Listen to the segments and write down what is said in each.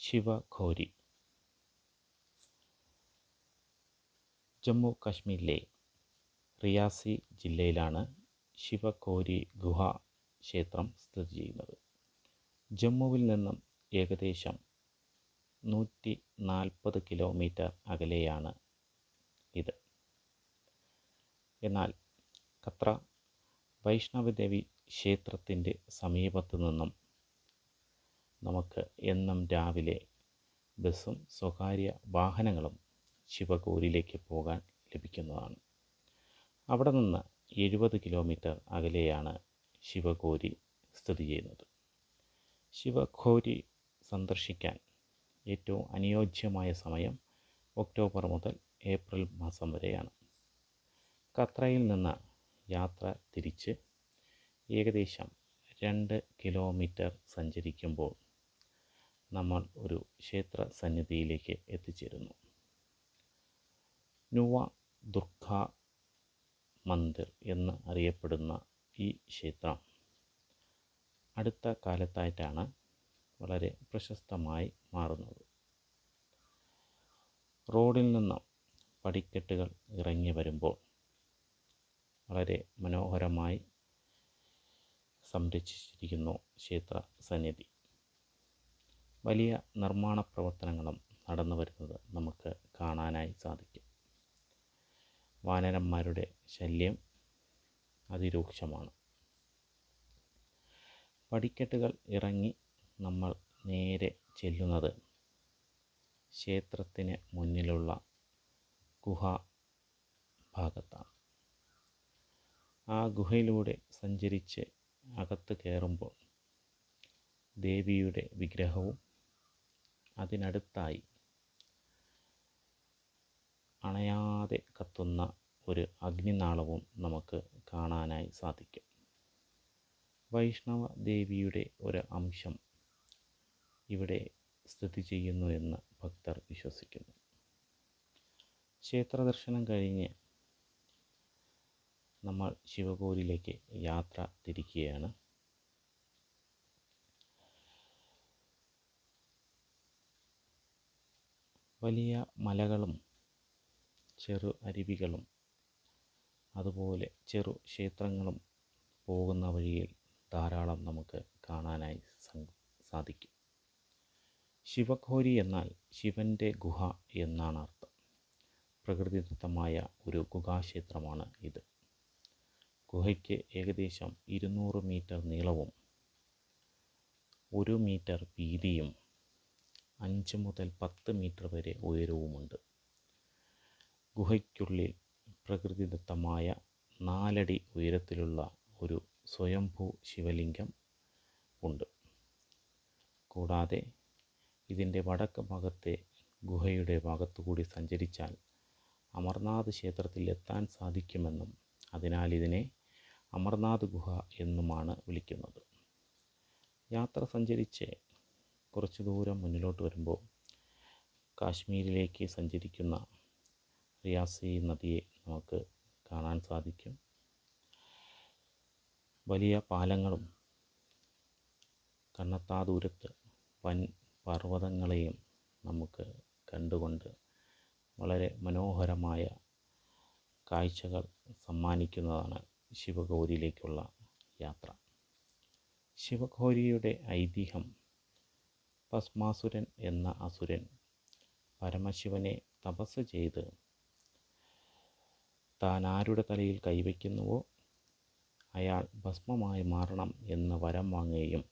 ശിവഘോരി. ജമ്മു കാശ്മീരിലെ റിയാസി ജില്ലയിലാണ് ശിവഘോരി ഗുഹ ക്ഷേത്രം സ്ഥിതി ചെയ്യുന്നത്. ജമ്മുവിൽ നിന്നും ഏകദേശം നൂറ്റി നാൽപ്പത് കിലോമീറ്റർ അകലെയാണ് ഇത്. എന്നാൽ കത്ര വൈഷ്ണവദേവി ക്ഷേത്രത്തിന്റെ സമീപത്തു നിന്നും നമുക്ക് എന്നും രാവിലെ ബസ്സും സ്വകാര്യ വാഹനങ്ങളും ശിവഗോരിയിലേക്ക് പോകാൻ ലഭിക്കുന്നതാണ്. അവിടെ നിന്ന് എഴുപത് കിലോമീറ്റർ അകലെയാണ് ശിവഗോരി സ്ഥിതി ചെയ്യുന്നത്. ശിവഘോരി സന്ദർശിക്കാൻ ഏറ്റവും അനുയോജ്യമായ സമയം ഒക്ടോബർ മുതൽ ഏപ്രിൽ മാസം വരെയാണ്. കത്രയിൽ നിന്ന് യാത്ര തിരിച്ച് ഏകദേശം രണ്ട് കിലോമീറ്റർ സഞ്ചരിക്കുമ്പോൾ നമ്മൾ ഒരു ക്ഷേത്ര സന്നിധിയിലേക്ക് എത്തിച്ചേരുന്നു. നുവ ദുർഗ മന്ദിർ എന്ന് അറിയപ്പെടുന്ന ഈ ക്ഷേത്രം അടുത്ത കാലത്തായിട്ടാണ് വളരെ പ്രശസ്തമായി മാറുന്നത്. റോഡിൽ നിന്നും പടിക്കെട്ടുകൾ ഇറങ്ങി വരുമ്പോൾ വളരെ മനോഹരമായി സംരക്ഷിച്ചിരിക്കുന്നു ക്ഷേത്ര സന്നിധി. വലിയ നിർമ്മാണ പ്രവർത്തനങ്ങളും നടന്നു വരുന്നത് നമുക്ക് കാണാനായി സാധിക്കും. വാനരന്മാരുടെ ശല്യം അതിരൂക്ഷമാണ്. പടിക്കെട്ടുകൾ ഇറങ്ങി നമ്മൾ നേരെ ചെല്ലുന്നത് ക്ഷേത്രത്തിന് മുന്നിലുള്ള ഗുഹ ഭാഗത്താണ്. ആ ഗുഹയിലൂടെ സഞ്ചരിച്ച് അകത്ത് കയറുമ്പോൾ ദേവിയുടെ വിഗ്രഹവും അതിനടുത്തായി അണയാതെ കത്തുന്ന ഒരു അഗ്നിനാളവും നമുക്ക് കാണാനായി സാധിക്കും. വൈഷ്ണവ ദേവിയുടെ ഒരു അംശം ഇവിടെ സ്ഥിതി ചെയ്യുന്നു എന്ന് ഭക്തർ വിശ്വസിക്കുന്നു. ക്ഷേത്ര ദർശനം കഴിഞ്ഞ് നമ്മൾ ശിവഗോരിയിലേക്ക് യാത്ര തിരിക്കുകയാണ്. വലിയ മലകളും ചെറു അരുവികളും അതുപോലെ ചെറു ക്ഷേത്രങ്ങളും പോകുന്ന വഴിയിൽ ധാരാളം നമുക്ക് കാണാനായി സാധിക്കും. ശിവഘോരി എന്നാൽ ശിവന്റെ ഗുഹ എന്നാണ് അർത്ഥം. പ്രകൃതിദത്തമായ ഒരു ഗുഹാക്ഷേത്രമാണ് ഇത്. ഗുഹയ്ക്ക് ഏകദേശം ഇരുന്നൂറ് മീറ്റർ നീളവും ഒരു മീറ്റർ വീതിയും അഞ്ച് മുതൽ പത്ത് മീറ്റർ വരെ ഉയരവുമുണ്ട്. ഗുഹയ്ക്കുള്ളിൽ പ്രകൃതിദത്തമായ നാലടി ഉയരത്തിലുള്ള ഒരു സ്വയംഭൂ ശിവലിംഗം ഉണ്ട്. കൂടാതെ ഇതിന്റെ വടക്ക് ഭാഗത്തെ ഗുഹയുടെ ഭാഗത്തുകൂടി സഞ്ചരിച്ചാൽ അമർനാഥ് ക്ഷേത്രത്തിൽ എത്താൻ സാധിക്കുമെന്നും അതിനാൽ ഇതിനെ അമർനാഥ് ഗുഹ എന്നുമാണ് വിളിക്കുന്നത്. യാത്ര സഞ്ചരിച്ച് കുറച്ച് ദൂരം മുന്നിലോട്ട് വരുമ്പോൾ കാശ്മീരിലേക്ക് സഞ്ചരിക്കുന്ന റിയാസി നദിയെ നമുക്ക് കാണാൻ സാധിക്കും. വലിയ പാലങ്ങളും കണ്ണെത്താ ദൂരത്ത് വൻ പർവതങ്ങളെയും നമുക്ക് കണ്ടുകൊണ്ട് വളരെ മനോഹരമായ കാഴ്ചകൾ സമ്മാനിക്കുന്നതാണ് ശിവഗൗരിയിലേക്കുള്ള യാത്ര. ശിവഗൗരിയുടെ ഐതിഹ്യം ഭസ്മാസുരൻ എന്ന അസുരൻ പരമശിവനെ തപസ് ചെയ്ത് താൻ ആരുടെ തലയിൽ കൈവയ്ക്കുന്നുവോ? അയാൾ ഭസ്മമായി മാറണം എന്ന് വരം വാങ്ങുകയും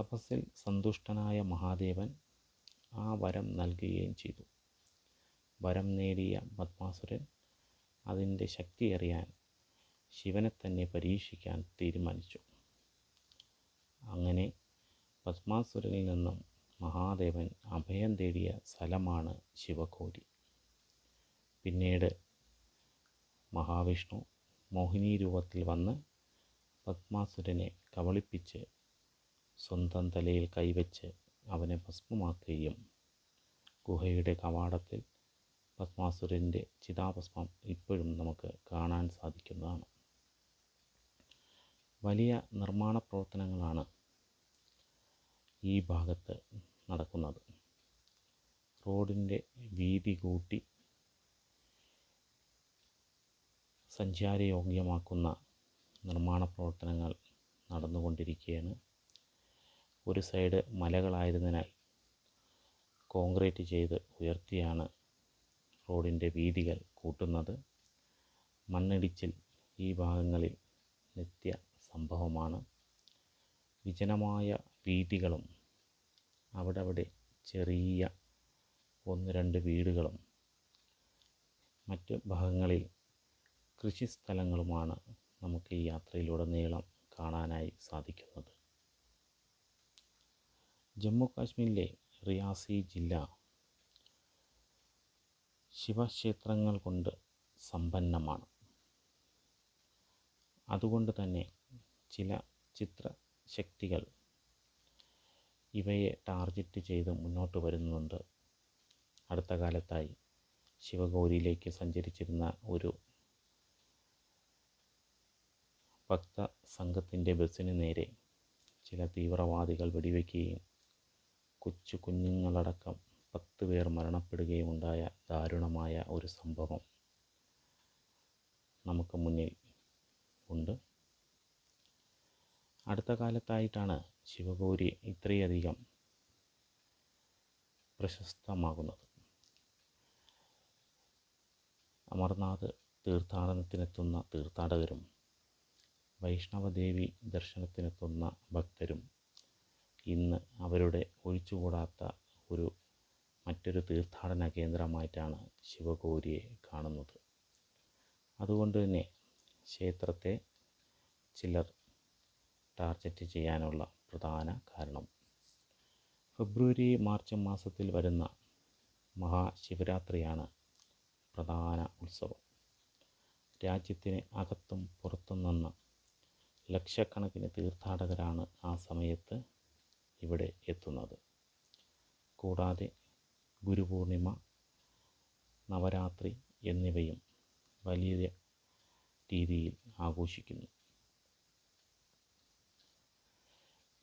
തപസ്സിൽ സന്തുഷ്ടനായ മഹാദേവൻ ആ വരം നൽകുകയും ചെയ്തു. വരം നേടിയ പത്മാസുരൻ അതിന്റെ ശക്തി അറിയാൻ ശിവനെ തന്നെ പരീക്ഷിക്കാൻ തീരുമാനിച്ചു. അങ്ങനെ പത്മാസുരനിൽ നിന്നും മഹാദേവൻ അഭയം തേടിയ സ്ഥലമാണ് ശിവകോരി പിന്നീട് മഹാവിഷ്ണു മോഹിനി രൂപത്തിൽ വന്ന് പത്മാസുരനെ കബളിപ്പിച്ച് സ്വന്തം തലയിൽ കൈവച്ച് അവനെ ഭസ്മമാക്കുകയും ഗുഹയുടെ കവാടത്തിൽ പത്മാസുരന്റെ ചിതാഭസ്മം ഇപ്പോഴും നമുക്ക് കാണാൻ സാധിക്കുന്നതാണ്. വലിയ നിർമ്മാണ പ്രവർത്തനങ്ങളാണ് ഈ ഭാഗത്ത് നടക്കുന്നത്. റോഡിന്റെ വീതി കൂട്ടി സഞ്ചാരയോഗ്യമാക്കുന്ന നിർമ്മാണ പ്രവർത്തനങ്ങൾ നടന്നുകൊണ്ടിരിക്കുകയാണ്. ഒരു സൈഡ് മലകളായതിനാൽ കോൺക്രീറ്റ് ചെയ്ത് ഉയർത്തിയാണ് റോഡിന്റെ വീതികൾ കൂട്ടുന്നത്. മണ്ണിടിച്ചിൽ ഈ ഭാഗങ്ങളിൽ നിത്യ സംഭവമാണ്. വിജനമായ വീതികളും അവിടവിടെ ചെറിയ ഒന്ന് രണ്ട് വീടുകളും മറ്റ് ഭാഗങ്ങളിൽ കൃഷിസ്ഥലങ്ങളുമാണ് നമുക്ക് ഈ യാത്രയിലൂടെ യാത്രയിലുടനീളം കാണാനായി സാധിക്കുന്നത്. ജമ്മു കാശ്മീരിലെ റിയാസി ജില്ല ശിവക്ഷേത്രങ്ങൾ കൊണ്ട് സമ്പന്നമാണ്. അതുകൊണ്ട് തന്നെ ചില ചിത്രശക്തികൾ ഇവയെ ടാർഗറ്റ് ചെയ്ത് മുന്നോട്ട് വരുന്നുണ്ട്. അടുത്ത കാലത്തായി ശിവഗൗരിയിലേക്ക് സഞ്ചരിച്ചിരുന്ന ഒരു ഭക്ത സംഘത്തിന്റെ ബസ്സിന് നേരെ ചില തീവ്രവാദികൾ വെടിവെക്കുകയും കൊച്ചു കുഞ്ഞുങ്ങളടക്കം പത്ത് പേർ മരണപ്പെടുകയും ഉണ്ടായ ദാരുണമായ ഒരു സംഭവം നമുക്ക് മുന്നിൽ ഉണ്ട്. അടുത്ത കാലത്തായിട്ടാണ് ശിവഗൗരി ഇത്രയധികം പ്രശസ്തമാകുന്നത്. അമർനാഥ് തീർത്ഥാടനത്തിനെത്തുന്ന തീർത്ഥാടകരും വൈഷ്ണവദേവി ദർശനത്തിനെത്തുന്ന ഭക്തരും ഇന്ന് അവരുടെ ഒഴിച്ചുകൂടാത്ത ഒരു മറ്റൊരു തീർത്ഥാടന കേന്ദ്രമായിട്ടാണ് ശിവഗൗരിയെ കാണുന്നത്. അതുകൊണ്ട് തന്നെ ക്ഷേത്രത്തെ ചിലർ ടാർഗറ്റ് ചെയ്യാനുള്ള പ്രധാന കാരണം. ഫെബ്രുവരി മാർച്ച് മാസത്തിൽ വരുന്ന മഹാശിവരാത്രിയാണ് പ്രധാന ഉത്സവം. രാജ്യത്തിന് അകത്തും പുറത്തും നിന്ന് ലക്ഷക്കണക്കിന് തീർത്ഥാടകരാണ് ആ സമയത്ത് ഇവിടെ എത്തുന്നത്. കൂടാതെ ഗുരുപൂർണിമ നവരാത്രി എന്നിവയും വലിയ രീതിയിൽ ആഘോഷിക്കുന്നു.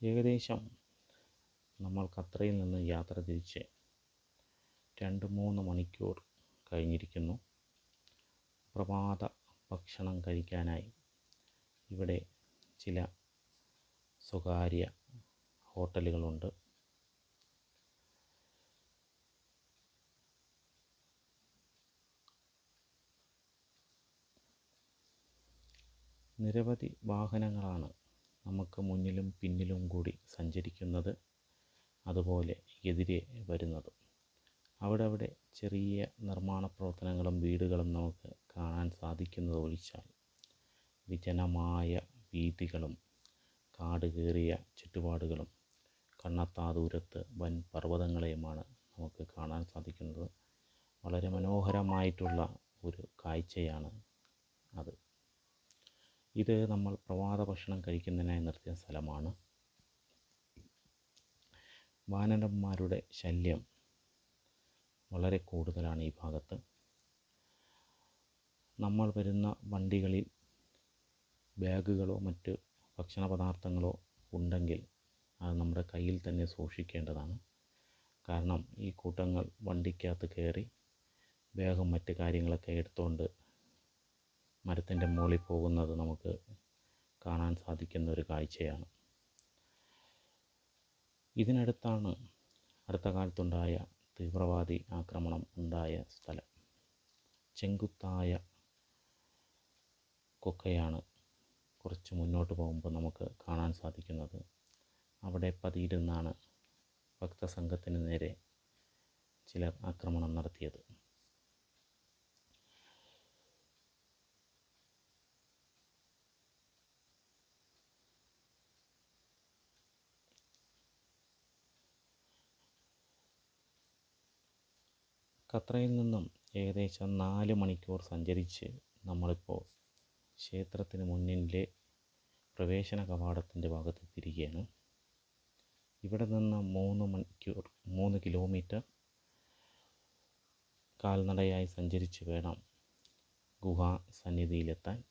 ഏകദേശം നമ്മൾ ഖത്തറിൽ നിന്ന് യാത്ര തിരിച്ച് രണ്ട് മൂന്ന് മണിക്കൂർ കഴിഞ്ഞിരിക്കുന്നു. പ്രഭാത ഭക്ഷണം കഴിക്കാനായി ഇവിടെ ചില സ്വകാര്യ ഹോട്ടലുകളുണ്ട്. നിരവധി വാഹനങ്ങളാണ് നമുക്ക് മുന്നിലും പിന്നിലും കൂടി സഞ്ചരിക്കുന്നത് അതുപോലെ എതിരെ വരുന്നത്. അവിടെ ചെറിയ നിർമ്മാണ പ്രവർത്തനങ്ങളും വീടുകളും നമുക്ക് കാണാൻ സാധിക്കുന്നത് ഒഴിച്ചാൽ വിജനമായ വീഥികളും കാട് കയറിയ ചുറ്റുപാടുകളും കണ്ണത്താ ദൂരത്ത് വൻ പർവതങ്ങളെയുമാണ് നമുക്ക് കാണാൻ സാധിക്കുന്നത്. വളരെ മനോഹരമായിട്ടുള്ള ഒരു കാഴ്ചയാണ് അത്. ഇത് നമ്മൾ പ്രഭാത ഭക്ഷണം കഴിക്കുന്നതിനായി നിർത്തിയ സ്ഥലമാണ്. വാനരന്മാരുടെ ശല്യം വളരെ കൂടുതലാണ് ഈ ഭാഗത്ത്. നമ്മൾ വരുന്ന വണ്ടികളിൽ ബാഗുകളോ മറ്റ് ഭക്ഷണ പദാർത്ഥങ്ങളോ ഉണ്ടെങ്കിൽ അത് നമ്മുടെ കയ്യിൽ തന്നെ സൂക്ഷിക്കേണ്ടതാണ്. കാരണം ഈ കൂട്ടങ്ങൾ വണ്ടിക്കകത്ത് കയറി ബാഗും മറ്റ് കാര്യങ്ങളൊക്കെ എടുത്തുകൊണ്ട് മരത്തിന്റെ മുകളിൽ പോകുന്നത് നമുക്ക് കാണാൻ സാധിക്കുന്ന ഒരു കാഴ്ചയാണ്. ഇതിനടുത്താണ് അടുത്ത കാലത്തുണ്ടായ തീവ്രവാദി ആക്രമണം ഉണ്ടായ സ്ഥലം. ചെങ്കുത്തായ കൊക്കയാണ് കുറച്ച് മുന്നോട്ട് പോകുമ്പോൾ നമുക്ക് കാണാൻ സാധിക്കുന്നത്. അവിടെ പതിയിരുന്നാണ് ഭക്തസംഘത്തിന് നേരെ ചിലർ ആക്രമണം നടത്തിയത്. ഖത്രയിൽ നിന്നും ഏകദേശം നാല് മണിക്കൂർ സഞ്ചരിച്ച് നമ്മളിപ്പോൾ ക്ഷേത്രത്തിന് മുന്നിലെ പ്രവേശന കവാടത്തിന്റെ ഭാഗത്തെത്തിയിരിക്കുകയാണ്. ഇവിടെ നിന്ന് മൂന്ന് മണിക്കൂർ മൂന്ന് കിലോമീറ്റർ കാൽനടയായി സഞ്ചരിച്ച് വേണം ഗുഹാ സന്നിധിയിലെത്താൻ.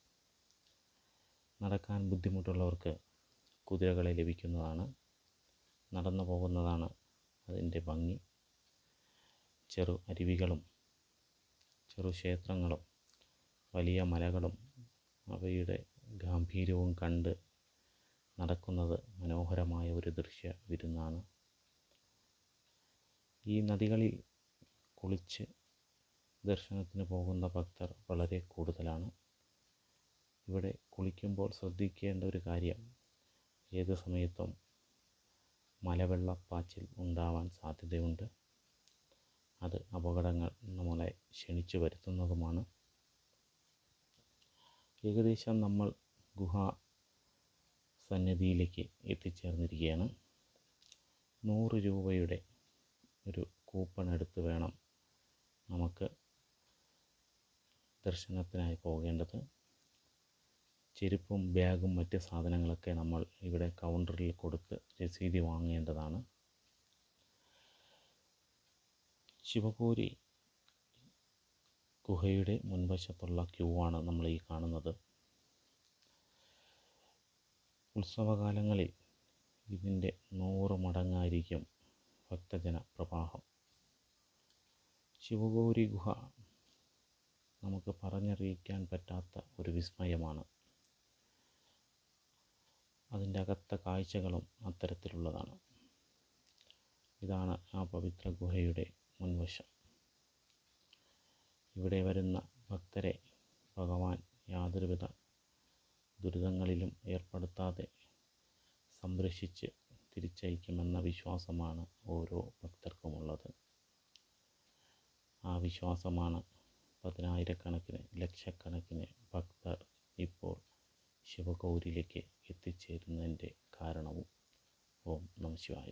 നടക്കാൻ ബുദ്ധിമുട്ടുള്ളവർക്ക് കുതിരകളെ ലഭിക്കുന്നതാണ്. നടന്നു പോകുന്നതാണ് അതിന്റെ ഭംഗി. ചെറു അരുവികളും ചെറു ക്ഷേത്രങ്ങളും വലിയ മലകളും അവയുടെ ഗാംഭീര്യവും കണ്ട് നടക്കുന്നത് മനോഹരമായ ഒരു ദൃശ്യ വിരുന്നാണ്. ഈ നദികളിൽ കുളിച്ച് ദർശനത്തിന് പോകുന്ന ഭക്തർ വളരെ കൂടുതലാണ്. ഇവിടെ കുളിക്കുമ്പോൾ ശ്രദ്ധിക്കേണ്ട ഒരു കാര്യം ഏത് സമയത്തും മലവെള്ളപ്പാച്ചിൽ ഉണ്ടാവാൻ സാധ്യതയുണ്ട്. അത് അപകടങ്ങൾ നമ്മളെ ക്ഷണിച്ചു വരുത്തുന്നതുമാണ്. ഏകദേശം നമ്മൾ ഗുഹ സന്നിധിയിലേക്ക് എത്തിച്ചേർന്നിരിക്കുകയാണ്. നൂറ് രൂപയുടെ ഒരു കൂപ്പൺ എടുത്ത് വേണം നമുക്ക് ദർശനത്തിനായി പോകേണ്ടത്. ചെരുപ്പും ബാഗും മറ്റ് സാധനങ്ങളൊക്കെ നമ്മൾ ഇവിടെ കൗണ്ടറിൽ കൊടുത്ത് രസീതി വാങ്ങേണ്ടതാണ്. ശിവപൂരി ഗുഹയുടെ മുൻവശത്തുള്ള ക്യൂ ആണ് നമ്മൾ ഈ കാണുന്നത്. ഉത്സവകാലങ്ങളിൽ ഇതിന്റെ നൂറ് മടങ്ങായിരിക്കും ഭക്തജന പ്രവാഹം ശിവഗൗരി ഗുഹ നമുക്ക് പറഞ്ഞറിയിക്കാൻ പറ്റാത്ത ഒരു വിസ്മയമാണ്. അതിന്റെ അകത്ത കാഴ്ചകളും അത്തരത്തിലുള്ളതാണ്. ഇതാണ് ആ പവിത്ര ഗുഹയുടെ മുൻവശം. ഇവിടെ വരുന്ന ഭക്തരെ ഭഗവാൻ യാതൊരുവിധ ദുരിതങ്ങളിലും ഏർപ്പെടുത്താതെ സംരക്ഷിച്ച് തിരിച്ചയക്കുമെന്ന വിശ്വാസമാണ് ഓരോ ഭക്തർക്കുമുള്ളത്. ആ വിശ്വാസമാണ് പതിനായിരക്കണക്കിന് ലക്ഷക്കണക്കിന് ഭക്തർ ഇപ്പോൾ ശിവഗൗരിയിലേക്ക് എത്തിച്ചേരുന്നതിന്റെ കാരണവും. ഓം നമ ശിവായ.